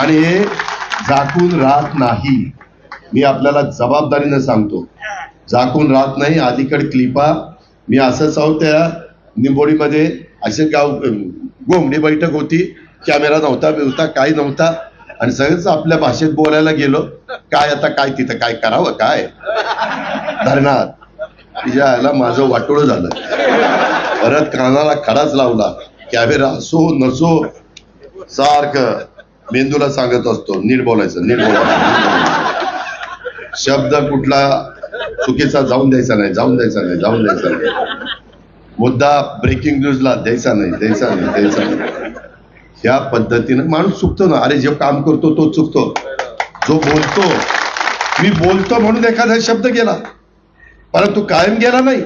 आणि हे झाकून राहत नाही. मी आपल्याला जबाबदारीनं सांगतो. झाकून राहत नाही अलीकड क्लिपा. मी असंच आहोत त्या निंबोडीमध्ये असे गाव गोमडी बैठक होती. कॅमेरा नव्हता बिवता काही नव्हता. आणि सगळंच आपल्या भाषेत बोलायला गेलो. काय आता काय तिथं काय करावं काय? धरणात. तिच्या आयला माझं वाटोळं झालं. परत कानाला खडाच लावला. कॅमेरा असो नसो सारखं. मेंदूला सांगत असतो नीट बोलायचं नीट बोलायचं शब्द कुठला चुकीचा जाऊन द्यायचा नाही जाऊन द्यायचा नाही जाऊन द्यायचा नाही. मुद्दा ब्रेकिंग न्यूजला द्यायचा नाही द्यायचा नाही द्यायचा नाही. ह्या पद्धतीनं माणूस चुकतो ना अरे जो काम करतो तो चुकतो. जो बोलतो मी बोलतो म्हणून एखादा शब्द गेला परंतु कायम गेला नाही.